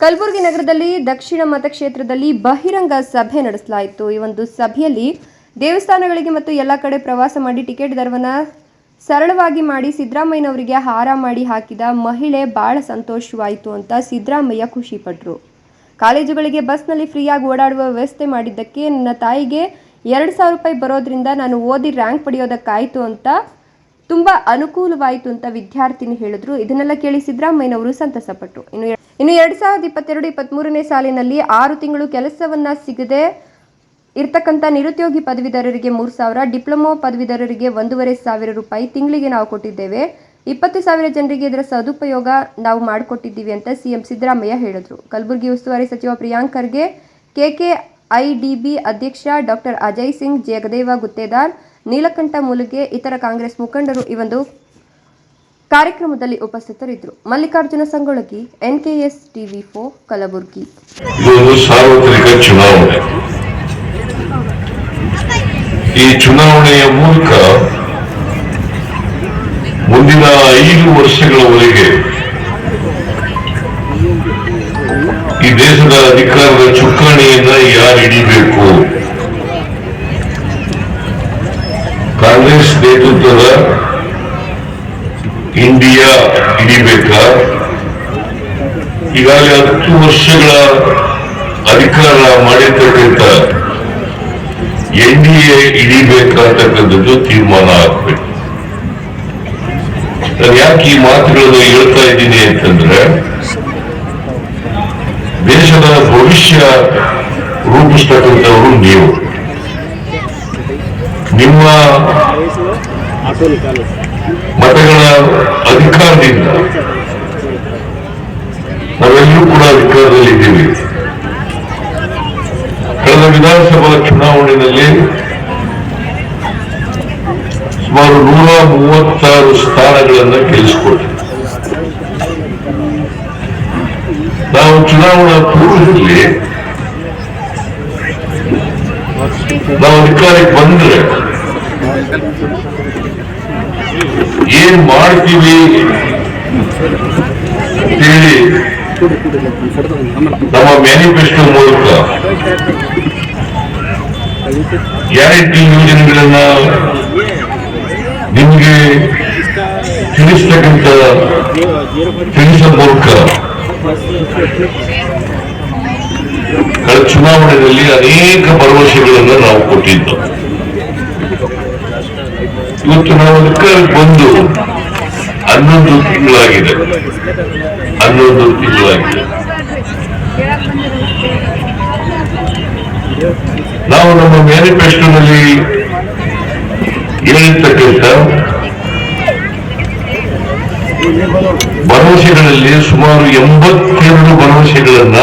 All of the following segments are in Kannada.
ಕಲಬುರಗಿ ನಗರದಲ್ಲಿ ದಕ್ಷಿಣ ಮತಕ್ಷೇತ್ರದಲ್ಲಿ ಬಹಿರಂಗ ಸಭೆ ನಡೆಸಲಾಯಿತು. ಈ ಒಂದು ಸಭೆಯಲ್ಲಿ ದೇವಸ್ಥಾನಗಳಿಗೆ ಮತ್ತು ಎಲ್ಲ ಕಡೆ ಪ್ರವಾಸ ಮಾಡಿ ಟಿಕೆಟ್ ದರವನ್ನು ಸರಳವಾಗಿ ಮಾಡಿ ಸಿದ್ದರಾಮಯ್ಯನವರಿಗೆ ಹಾರ ಮಾಡಿ ಹಾಕಿದ ಮಹಿಳೆ ಬಹಳ ಸಂತೋಷವಾಯಿತು ಅಂತ ಸಿದ್ದರಾಮಯ್ಯ ಖುಷಿಪಟ್ಟರು ಕಾಲೇಜುಗಳಿಗೆ ಬಸ್ನಲ್ಲಿ ಫ್ರೀಯಾಗಿ ಓಡಾಡುವ ವ್ಯವಸ್ಥೆ ಮಾಡಿದ್ದಕ್ಕೆ ನನ್ನ ತಾಯಿಗೆ ಎರಡು ಸಾವಿರ ರೂಪಾಯಿ ಬರೋದ್ರಿಂದ ನಾನು ಓದಿ ರ್ಯಾಂಕ್ ಪಡೆಯೋದಕ್ಕಾಯಿತು ಅಂತ ತುಂಬ ಅನುಕೂಲವಾಯಿತು ಅಂತ ವಿದ್ಯಾರ್ಥಿನಿ ಹೇಳಿದ್ರು. ಇದನ್ನೆಲ್ಲ ಕೇಳಿ ಸಿದ್ದರಾಮಯ್ಯನವರು ಸಂತಸಪಟ್ಟರು ಇನ್ನು ಇನ್ನು ಎರಡು ಸಾವಿರದ ಇಪ್ಪತ್ತೆರಡು ಇಪ್ಪತ್ತ್ಮೂರನೇ ಸಾಲಿನಲ್ಲಿ ಆರು ತಿಂಗಳು ಕೆಲಸವನ್ನ ಸಿಗದೆ ಇರ್ತಕ್ಕಂಥ ನಿರುದ್ಯೋಗಿ ಪದವೀಧರರಿಗೆ ಮೂರು ಸಾವಿರ, ಡಿಪ್ಲೊಮೊ ಪದವೀಧರರಿಗೆ ಒಂದೂವರೆ ಸಾವಿರ ರೂಪಾಯಿ ತಿಂಗಳಿಗೆ ನಾವು ಕೊಟ್ಟಿದ್ದೇವೆ. ಇಪ್ಪತ್ತು ಸಾವಿರ ಜನರಿಗೆ ಇದರ ಸದುಪಯೋಗ ನಾವು ಮಾಡಿಕೊಟ್ಟಿದ್ದೀವಿ ಅಂತ ಸಿಎಂ ಸಿದ್ದರಾಮಯ್ಯ ಹೇಳಿದರು. ಕಲಬುರಗಿ ಉಸ್ತುವಾರಿ ಸಚಿವ ಪ್ರಿಯಾಂಕ್ ಖರ್ಗೆ, ಕೆಕೆಐಡಿಬಿ ಅಧ್ಯಕ್ಷ ಡಾಕ್ಟರ್ ಅಜಯ್ ಸಿಂಗ್ ಜಗದೇವ ಗುತ್ತೇದಾರ್ ನೀಲಕಂಠ ಮೂಲಿಗೆ, ಇತರ ಕಾಂಗ್ರೆಸ್ ಮುಖಂಡರು ಈ ಒಂದು ಕಾರ್ಯಕ್ರಮದಲ್ಲಿ ಉಪಸ್ಥಿತರಿದ್ದರು. ಮಲ್ಲಿಕಾರ್ಜುನ ಸಂಗೊಳಗಿ ಎನ್ಕೆಎಸ್ ಟಿವಿ ಫೋ ಕಲಬುರಗಿ. ಸಾರ್ವತ್ರಿಕ ಚುನಾವಣೆ. ಈ ಚುನಾವಣೆಯ ಮೂಲಕ ಮುಂದಿನ ಐದು ವರ್ಷಗಳವರೆಗೆ ಈ ದೇಶದ ಅಧಿಕಾರದ ಚುಕ್ಕಾಣಿಯನ್ನ ಯಾರು ಹಿಡಿಬೇಕು ಕಾಂಗ್ರೆಸ್ ನೇತೃತ್ವದ ಇಂಡಿಯಾ ಹಿಡಿಬೇಕಾ? ಈಗಾಗಲೇ ಹತ್ತು ವರ್ಷಗಳ ಅಧಿಕಾರ ಮಾಡಿರ್ತಕ್ಕಂಥ ಎನ್ ಡಿ ಎ ಹಿಡಿಬೇಕಾಗ್ತಕ್ಕಂಥದ್ದು ತೀರ್ಮಾನ ಆಗ್ಬೇಕು. ನಾನು ಯಾಕೆ ಈ ಮಾತುಗಳನ್ನು ಹೇಳ್ತಾ ಇದ್ದೀನಿ ಅಂತಂದ್ರೆ, ದೇಶದ ಭವಿಷ್ಯ ರೂಪಿಸ್ತಕ್ಕಂಥವರು ನೀವು. ನಿಮ್ಮ ಮತಗಳ ಅಧಿಕಾರದಿಂದ ನಾವೆಲ್ಲರೂ ಕೂಡ ಅಧಿಕಾರದಲ್ಲಿ ಇದ್ದೀವಿ. ಕಳೆದ ವಿಧಾನಸಭಾ ಚುನಾವಣೆಯಲ್ಲಿ ಸುಮಾರು ನೂರ ಮೂವತ್ತಾರು ಸ್ಥಾನಗಳನ್ನು ಗೆಲ್ಲಿಸಿಕೊಟ್ಟಿದ್ವಿ ನಾವು ಚುನಾವಣಾ ಪೂರ್ವದಲ್ಲಿ ನಾವು ಅಧಿಕಾರಕ್ಕೆ ಬಂದ್ರೆ ಏನ್ ಮಾಡ್ತೀವಿ? ಹೇಳಿ. ನಮ್ಮ ಮ್ಯಾನಿಫೆಸ್ಟೋ ಮೂಲಕ. ಗ್ಯಾರಂಟಿ ಯೋಜನೆಗಳನ್ನ ನಿಮಗೆ ತಿಳಿಸ್ತಕ್ಕಂಥ ತಿಳಿಸೋ ಮೂಲಕ ಕಳೆದ ಚುನಾವಣೆಯಲ್ಲಿ ಅನೇಕ ಭರವಸೆಗಳನ್ನು ನಾವು ಕೊಟ್ಟಿದ್ದು. ಇವತ್ತು ನಾವು ಬಂದು ಹನ್ನೊಂದು ತಿಂಗಳಾಗಿದೆ. ಹನ್ನೊಂದು ತಿಂಗಳಾಗಿದೆ. ನಾವು ನಮ್ಮ ಮ್ಯಾನಿಫೆಸ್ಟೋನಲ್ಲಿ ಹೇಳಿರ್ತಕ್ಕಂಥ ಭರವಸೆಗಳಲ್ಲಿ ಸುಮಾರು ಎಂಬತ್ತೆರಡು ಭರವಸೆಗಳನ್ನ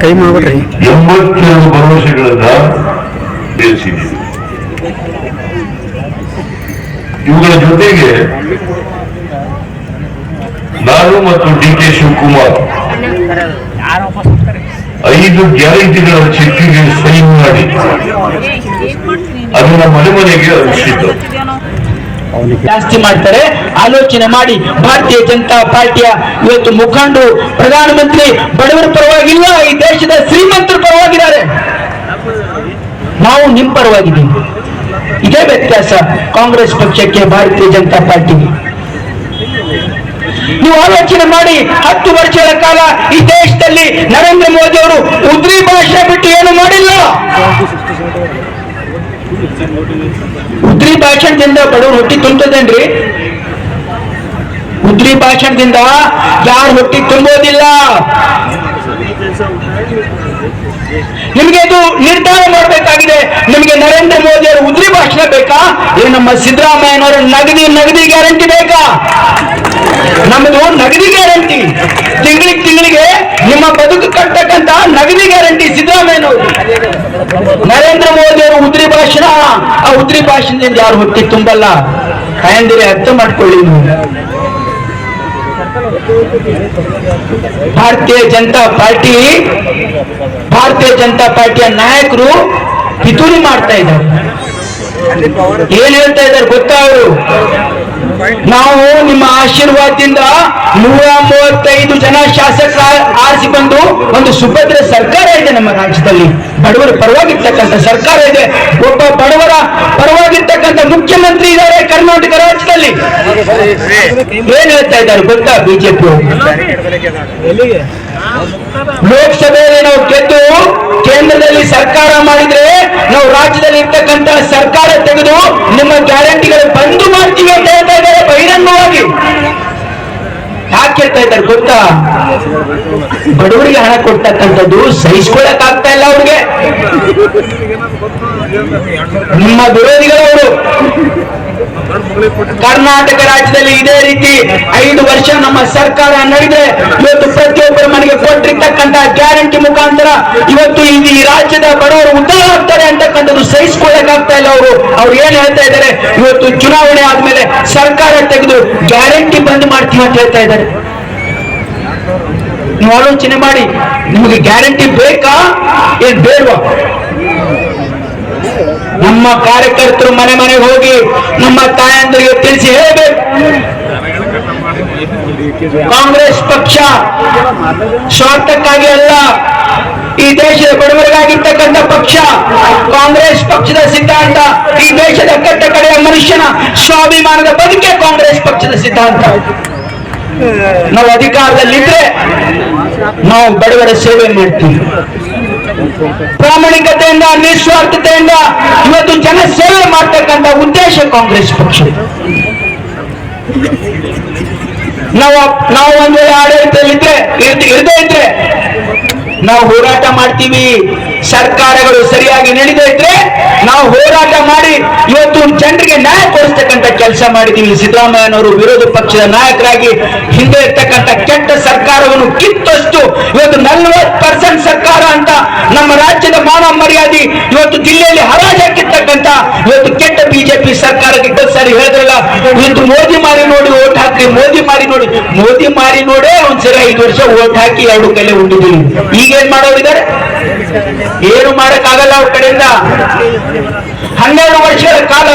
ಕೈ ಮಾಡ್ಬೇಕ್ರಿ ಎಂಬತ್ತೆರಡು ಭರವಸೆಗಳನ್ನ ಬೇಯಿಸಿದ್ದೀವಿ ಇವುಗಳ ಜೊತೆಗೆ ನಾನು ಮತ್ತು ಡಿ ಕೆ ಶಿವಕುಮಾರ್ ಐದು ಗ್ಯಾರಂಟಿಗಳ ಚೆಕ್ಕಿಗೆ ಸೈನ್ ಮಾಡಿ. ಅದನ್ನ ಮನೆ ಮನೆಗೆ ಹಂಚಿದ್ದು ಜಾಸ್ತಿ ಮಾಡ್ತಾರೆ. ಆಲೋಚನೆ ಮಾಡಿ ಭಾರತೀಯ ಜನತಾ ಪಾರ್ಟಿಯ ಇವತ್ತು ಮುಖಂಡರು, ಪ್ರಧಾನಮಂತ್ರಿ, ಬಡವರ ಪರವಾಗಿಲ್ಲ ಈ ದೇಶದ ಶ್ರೀಮಂತರ ಪರವಾಗಿದ್ದಾರೆ. ನಾವು ನಿಮ್ ಪರವಾಗಿದ್ದೀವಿ. ಇದೇ ವ್ಯತ್ಯಾಸ ಕಾಂಗ್ರೆಸ್ ಪಕ್ಷಕ್ಕೆ ಭಾರತೀಯ ಜನತಾ ಪಾರ್ಟಿಗೆ. ನೀವು ಆಲೋಚನೆ ಮಾಡಿ ಹತ್ತು ವರ್ಷಗಳ ಕಾಲ ಈ ದೇಶದಲ್ಲಿ ನರೇಂದ್ರ ಮೋದಿ ಅವರು ಉದ್ರಿ ಭಾಷೆ ಬಿಟ್ಟು ಏನು ಮಾಡಿಲ್ಲ. ಉದ್ರಿ ಭಾಷಣದಿಂದ ಬಡವ್ರ ಹೊಟ್ಟಿ ತುಂಬ್ತದೇನ್ರಿ? ಉದ್ರಿ ಭಾಷಣದಿಂದ ಯಾರು ಹೊಟ್ಟಿ ತುಂಬೋದಿಲ್ಲ? ನಿಮಗೆ ಇದು ನಿರ್ಧಾರ ಮಾಡಬೇಕಾಗಿದೆ. ನಿಮಗೆ ನರೇಂದ್ರ ಮೋದಿ ಅವರು ಉದ್ರಿ ಭಾಷಣ ಬೇಕಾ? ನಮ್ಮ ಸಿದ್ದರಾಮಯ್ಯನವರು ನಗದಿ ನಗದಿ ಗ್ಯಾರಂಟಿ ಬೇಕಾ? ನಮ್ಮದು ನಗದಿ ಗ್ಯಾರಂಟಿ. ತಿಂಗಳಿಗೆ ತಿಂಗಳಿಗೆ ನಿಮ್ಮ ಬದುಕು ಕಟ್ಟಕ್ಕಂತ ನಗದಿ ಗ್ಯಾರಂಟಿ ಸಿದ್ದರಾಮಯ್ಯನವರು. ನರೇಂದ್ರ ಮೋದಿ ಅವರು ಉದ್ರಿ ಭಾಷಣ. ಆ ಉದ್ರಿ ಭಾಷಣದಿಂದ ಯಾರು ಹೊತ್ತಿ ತುಂಬಲ್ಲ? ಕಾಯಂದಿರಿ ಅರ್ಥ ಮಾಡ್ಕೊಳ್ಳಿ ನೀವು. ಭಾರತೀಯ ಜನತಾ ಪಾರ್ಟಿ, ಭಾರತೀಯ ಜನತಾ ಪಾರ್ಟಿಯ ನಾಯಕರು ಪಿತೂರಿ ಮಾಡ್ತಾ ಇದ್ದಾರೆ. ಏನ್ ಹೇಳ್ತಾ ಇದ್ದಾರೆ ಗೊತ್ತಾ ಅವರು? ನಾವು ನಿಮ್ಮ ಆಶೀರ್ವಾದದಿಂದ ನೂರ ಮೂವತ್ತೈದು ಜನ ಶಾಸಕರ ಆರಿಸಿ ಬಂದು ಒಂದು ಸುಭದ್ರ ಸರ್ಕಾರ ಇದೆ ನಮ್ಮ ರಾಜ್ಯದಲ್ಲಿ. ಬಡವರ ಪರವಾಗಿರ್ತಕ್ಕಂಥ ಸರ್ಕಾರ ಇದೆ. ಒಬ್ಬ ಬಡವರ ಪರವಾಗಿರ್ತಕ್ಕಂಥ ಮುಖ್ಯಮಂತ್ರಿ ಇದ್ದಾರೆ. ಕರ್ನಾಟಕ ರಾಜ್ಯದಲ್ಲಿ. ಏನ್ ಹೇಳ್ತಾ ಇದ್ದಾರೆ ಗೊತ್ತಾ ಬಿಜೆಪಿ ಲೋಕಸಭೆಯಲ್ಲಿ ನಾವು ಗೆದ್ದು ಕೇಂದ್ರದಲ್ಲಿ ಸರ್ಕಾರ ಮಾಡಿದ್ರೆ ನಾವು ರಾಜ್ಯದಲ್ಲಿ ಇರ್ತಕ್ಕಂತ ಸರ್ಕಾರ ತೆಗೆದು ನಿಮ್ಮ ಗ್ಯಾರಂಟಿಗಳು ಬಂದು ಮಾಡ್ತೀವಿ ಅಂತ ಹೇಳ್ತಾ ಇದ್ದಾರೆ ಬಹಿರಂಗವಾಗಿ. ಯಾಕೆ ಹೇಳ್ತಾ ಇದ್ದಾರೆ ಗೊತ್ತಾ? ಬಡವರಿಗೆ ಹಣ ಕೊಡ್ತಕ್ಕಂಥದ್ದು ಸಹಿಸ್ಕೊಳಕ್ ಆಗ್ತಾ ಇಲ್ಲ ಅವ್ರಿಗೆ. ನಿಮ್ಮ ವಿರೋಧಿಗಳವರು ಕರ್ನಾಟಕ ರಾಜ್ಯದಲ್ಲಿ ಇದೇ ರೀತಿ ಐದು ವರ್ಷ ನಮ್ಮ ಸರ್ಕಾರ ನಡೆದ್ರೆ ಇವತ್ತು ಪ್ರತಿಯೊಬ್ಬರ ಮನೆಗೆ ಕೊಟ್ಟಿರ್ತಕ್ಕಂತಹ ಗ್ಯಾರಂಟಿ ಮುಖಾಂತರ ಇವತ್ತು ಈ ರಾಜ್ಯದ ಬಡವರು ಉದ್ಧಾರ ಆಗ್ತಾರೆ ಅಂತಕ್ಕಂಥದ್ದು ಸಹಿಸಿಕೊಳ್ಳಕ್ಕಾಗ್ತಾ ಇಲ್ಲ ಅವರು. ಅವ್ರು ಏನ್ ಹೇಳ್ತಾ ಇದ್ದಾರೆ? ಇವತ್ತು ಚುನಾವಣೆ ಆದ್ಮೇಲೆ ಸರ್ಕಾರ ತೆಗೆದು ಗ್ಯಾರಂಟಿ ಬಂದ್ ಮಾಡ್ತೀವಿ ಅಂತ ಹೇಳ್ತಾ ಇದ್ದಾರೆ. ನೀವು ಆಲೋಚನೆ ಮಾಡಿ, ನಿಮಗೆ ಗ್ಯಾರಂಟಿ ಬೇಕಾ? ಏನ್ ಬೇಡವಾ? ನಮ್ಮ ಕಾರ್ಯಕರ್ತರು ಮನೆ ಮನೆಗೆ ಹೋಗಿ ನಮ್ಮ ತಾಯಂದರಿಗೆ ತಿಳಿಸಿ ಹೇಳಬೇಕು ಕಾಂಗ್ರೆಸ್ ಪಕ್ಷ ಸ್ವಾರ್ಥಕ್ಕಾಗಿ ಅಲ್ಲ, ಈ ದೇಶದ ಬಡವರಿಗಾಗಿರ್ತಕ್ಕಂಥ ಪಕ್ಷ, ಕಾಂಗ್ರೆಸ್ ಪಕ್ಷದ ಸಿದ್ಧಾಂತ, ಈ ದೇಶದ ಕಟ್ಟ ಕಡೆಯ ಮನುಷ್ಯನ ಸ್ವಾಭಿಮಾನದ ಬದುಕೆ ಕಾಂಗ್ರೆಸ್ ಪಕ್ಷದ ಸಿದ್ಧಾಂತ. ನಾವು ಅಧಿಕಾರದಲ್ಲಿದ್ರೆ ನಾವು ಬಡವರ ಸೇವೆ ಮಾಡ್ತೀವಿ. ಪ್ರಾಮಾಣಿಕತೆಯಿಂದ, ನಿಸ್ವಾರ್ಥತೆಯಿಂದ ಇವತ್ತು ಜನ ಸೇವೆ ಮಾಡ್ತಕ್ಕಂಥ ಉದ್ದೇಶ ಕಾಂಗ್ರೆಸ್ ಪಕ್ಷ. ನಾವು ನಾವು ಒಂದ್ ವೇಳೆ ಆಡಳಿತದಲ್ಲಿದ್ರೆ ಇರ್ದ- ಇದ್ರೆ ನಾವು ಹೋರಾಟ ಮಾಡ್ತೀವಿ. ಸರ್ಕಾರಗಳು ಸರಿಯಾಗಿ ನಡೆದೇ ಇದ್ರೆ ನಾವು ಹೋರಾಟ ಮಾಡಿ ಇವತ್ತು ಜನರಿಗೆ ನ್ಯಾಯ ಕೊಡಿಸ್ತಕ್ಕಂಥ ಕೆಲಸ ಮಾಡಿದೀವಿ ಸಿದ್ದರಾಮಯ್ಯನವರು ವಿರೋಧ ಪಕ್ಷದ ನಾಯಕರಾಗಿ ಹಿಂದೆ ಇರ್ತಕ್ಕಂಥ ಕೆಟ್ಟ ಸರ್ಕಾರವನ್ನು ಕಿತ್ತಷ್ಟು ಇವತ್ತು ನಲ್ವತ್ತು ಪರ್ಸೆಂಟ್ ಸರ್ಕಾರ ಅಂತ ನಮ್ಮ ರಾಜ್ಯದ ಮಾನ ಮರ್ಯಾದೆ ಇವತ್ತು ಜಿಲ್ಲೆಯಲ್ಲಿ ಹರಾಜಾಕಿರ್ತಕ್ಕಂಥ ಇವತ್ತು ಕೆಟ್ಟ ಬಿಜೆಪಿ ಸರ್ಕಾರಕ್ಕೆ ಸರಿ ಹೇಳಿದ್ರಲ್ಲ, ಇವತ್ತು ಮೋದಿ ಮೋದಿ ಮಾರಿ ನೋಡಿ. ಮೋದಿ ಮಾರಿ ನೋಡೇ ಒಂದ್ಸರಿ ಐದು ವರ್ಷ ಓಟ್ ಹಾಕಿ ಎರಡು ಕಲೆ ಉಂಡಿದ್ದೀವಿ ಈಗೇನ್ ಮಾಡೋರಿದ್ದಾರೆ ಏನು ಮಾಡಕ್ಕಾಗಲ್ಲ ಅವ್ರ ಕಡೆಯಿಂದ. ಹನ್ನೆರಡು ವರ್ಷಗಳ ಕಾಲ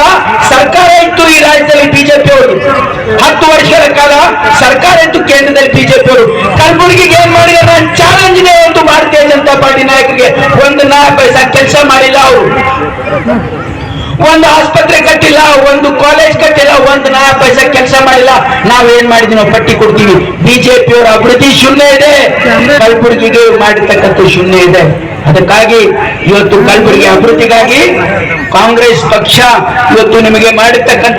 ಸರ್ಕಾರ ಇತ್ತು ಈ ರಾಜ್ಯದಲ್ಲಿ ಬಿಜೆಪಿ ಅವರು. ಹತ್ತು ವರ್ಷಗಳ ಕಾಲ ಸರ್ಕಾರ ಇತ್ತು ಕೇಂದ್ರದಲ್ಲಿ ಬಿಜೆಪಿ ಅವರು. ಕಲಬುರಗಿಗೆ ಏನ್ ಮಾಡಿದ್ರು ನಾನು ಚಾಲೆಂಜ್ ಇದೆ ಒಂದು ಭಾರತೀಯ ಜನತಾ ಪಾರ್ಟಿ ನಾಯಕರಿಗೆ ಒಂದು ನಾಲ್ಕು ಪೈಸಾ ಕೆಲಸ ಮಾಡಿಲ್ಲ ಅವರು. ಒಂದು ಆಸ್ಪತ್ರೆ ಕಟ್ಟಿಲ್ಲ, ಒಂದು ಕಾಲೇಜ್ ಕಟ್ಟಿಲ್ಲ ಮಾಡಿಲ್ಲ. ನಾವೇನ್ ಮಾಡಿದ್ವಿ? ನಾವು ಪಟ್ಟಿ ಕೊಡ್ತೀವಿ. ಬಿಜೆಪಿ ಅವರ ಅಭಿವೃದ್ಧಿ ಶೂನ್ಯ ಇದೆ. ಕಲಬುರಗಿಗೆ ಮಾಡಿರ್ತಕ್ಕಂಥ ಶೂನ್ಯ ಇದೆ. ಅದಕ್ಕಾಗಿ ಇವತ್ತು ಕಲಬುರಗಿ ಅಭಿವೃದ್ಧಿಗಾಗಿ ಕಾಂಗ್ರೆಸ್ ಪಕ್ಷ ಇವತ್ತು ನಿಮಗೆ ಮಾಡಿರ್ತಕ್ಕಂಥ